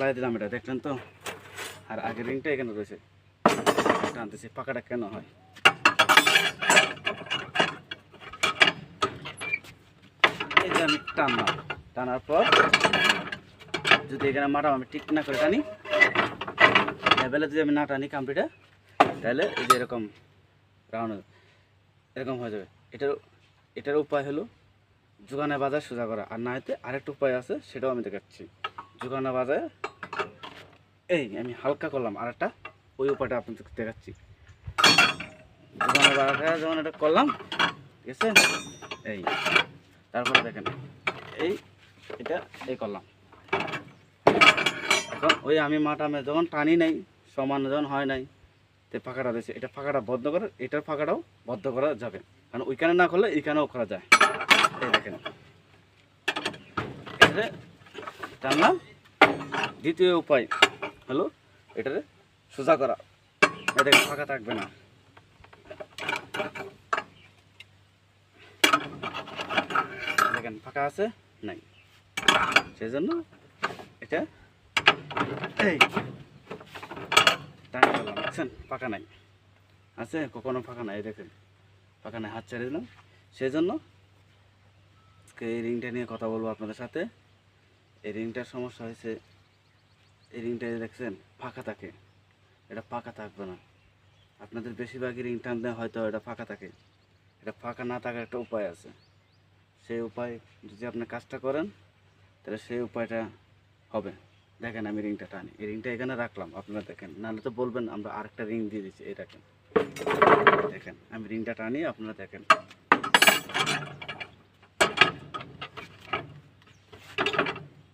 লাই দিলাম এটা দেখলেন তো? আর আগের রিংটা এখানে রয়েছে। টানতেছি পাকাটা কেন হয়? এই আমি টানলাম। টানার পর যদি এখানে মাটাম আমি ঠিক না করে টানি, লেভেলে যদি আমি না টানি কামড়িটা, তাহলে এই যে এরকম রাউন্ড এরকম হয়ে যাবে। এটার এটার উপায় হলো জোগানে বাজার সোজা করা। আর না হয়তো আরেকটা উপায় আছে, সেটাও আমি দেখাচ্ছি। জোগানে বাজায় এই, আমি হালকা করলাম আর একটা ওই উপায়টা আপনাদের দেখাচ্ছি। যখন এটা করলাম, ঠিক আছে? এই, তারপরে দেখেন, এই, এটা, এই করলাম। এখন ওই আমি মাটামে যখন টানি নাই, সমান যখন হয় নাই, তো ফাঁকাটা দিয়েছে। এটা ফাঁকাটা বদ্ধ করে, এটার ফাঁকাটাও বদ্ধ করা যাবে। কারণ ওইখানে না করলে, এইখানেও করা যায়। এই দেখেন। টানলাম। দ্বিতীয় উপায় হলো এটারে সোজা করা। এটা ফাঁকা থাকবে না। দেখেন, ফাঁকা আছে? নাই। সেই জন্য এটা এই গেলাম দেখছেন ফাঁকা নাই। আছে? কখনো ফাঁকা নাই, দেখেন। ফাঁকা নাই, হাত ছেড়ে দিলাম। সেই জন্য আজকে এই রিংটা নিয়ে কথা বলব আপনাদের সাথে। এই রিংটার সমস্যা হয়েছে এই রিংটা দেখছেন, ফাঁকা থাকে। এটা ফাঁকা থাকবে না। আপনাদের বেশিরভাগই রিং টানতে হয়তো এটা ফাঁকা থাকে। এটা ফাঁকা না থাকার একটা উপায় আছে। সেই উপায় যদি আপনি কাজটা করেন, তাহলে সেই উপায়টা হবে। দেখেন আমি রিংটা টানি। এই রিংটা এখানে রাখলাম, আপনারা দেখেন। নাহলে তো বলবেন, আমরা আরেকটা রিং দিয়ে দিচ্ছি, এই দেখেন। দেখেন, আমি রিংটা টানি, আপনারা দেখেন।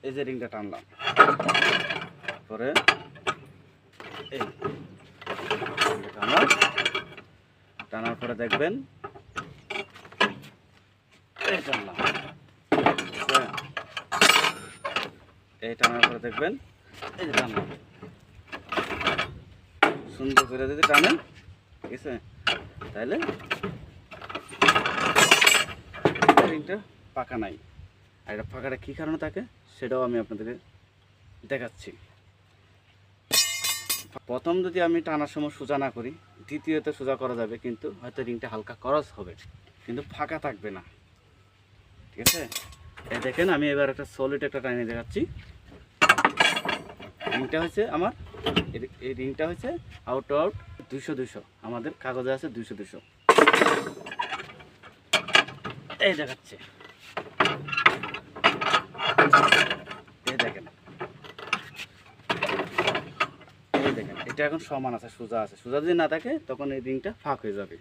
এই যে রিংটা টানলাম। পরে এই টানলাম টানার পরে দেখবেন এই টানলাম? এই টানার পরে দেখবেন এই টানলাম। সুন্দর করে যদি টানেন, ঠিক আছে? তাহলে পাকা নাই। আর এটা ফাঁকাটা কী কারণে থাকে, সেটাও আমি আপনাদেরকে দেখাচ্ছি। প্রথম যদি আমি টানার সময় সোজা না করি, দ্বিতীয়তে সোজা করা যাবে, কিন্তু হয়তো রিংটা হালকা করস হবে। কিন্তু ফাঁকা থাকবে না। ঠিক আছে? এই দেখেন, আমি এবার একটা সলিড একটা টাইনে দেখাচ্ছি। রিংটা হচ্ছে আমার, এই- এই রিংটা হচ্ছে আউট আউট দুশো দুশো আমাদের কাগজে আছে দুশো দুশো এই দেখাচ্ছে। এই দেখেন এই দেখেন এটা এখন সমান আছে, সোজা আছে। সোজা যদি না থাকে, তখন এই রিংটা ফাঁক হয়ে যাবে।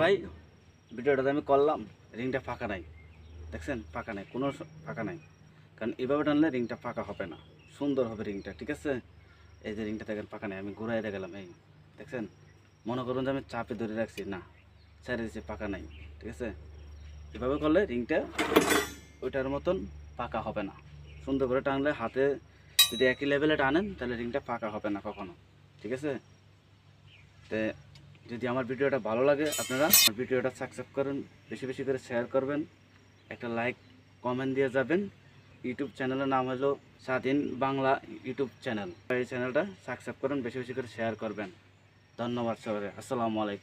ভাই, ভিডিওটাতে আমি করলাম, রিংটা ফাঁকা নাই। দেখছেন? ফাঁকা নাই, কোনো ফাঁকা নাই। কারণ এভাবে টানলে রিংটা ফাঁকা হবে না। সুন্দর হবে রিংটা, ঠিক আছে? এই যে রিংটা দেখেন ফাঁকা নেই, আমি ঘুরাই দেখালাম, এই দেখছেন? মনে করুন যে আমি চাপে ধরে রাখছি, না ছেড়ে দিচ্ছি পাকা নাই, ঠিক আছে? এভাবে করলে রিংটা ওইটার মতন পাকা হবে না। সুন্দর করে টানলে হাতে যদি একই লেভেলে টানেন, তাহলে রিংটা পাকা হবে না কখনো, ঠিক আছে? তে যদি আমার ভিডিওটা ভালো লাগে, আপনারা ভিডিওটা সাবস্ক্রাইব করেন, বেশি বেশি করে শেয়ার করবেন, একটা লাইক কমেন্ট দিয়ে যাবেন। ইউটিউব চ্যানেলের নাম হলো স্বাধীন বাংলা ইউটিউব চ্যানেল এই চ্যানেলটা সাবস্ক্রাইব করুন, বেশি বেশি করে শেয়ার করবেন। ধন্যবাদ সবাই আসসালামু আলাইকুম।